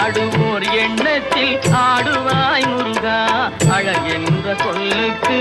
பாடுவோர் எண்ணத்தில் ஆடுவாய் முருகா. அழகென்ற சொல்லுக்கு